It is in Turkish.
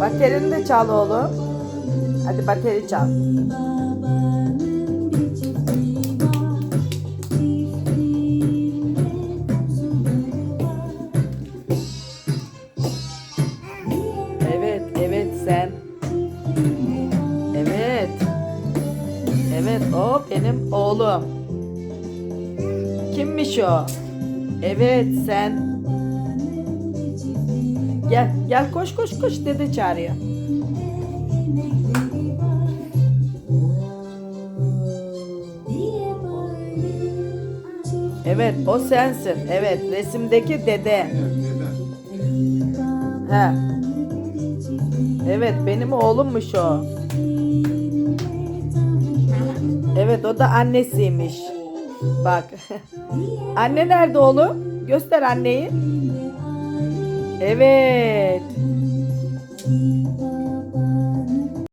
Baterini de çal oğlum. Hadi bateri çal. Evet, o benim oğlum. Kimmiş o? Evet, sen. Gel, gel koş koş koş dede çağırıyor. Evet, o sensin. Evet, resimdeki dede. He. Evet, benim oğlummuş o. Evet, o da annesiymiş. Bak. Anne nerede oğlum? Göster anneyi. Evet.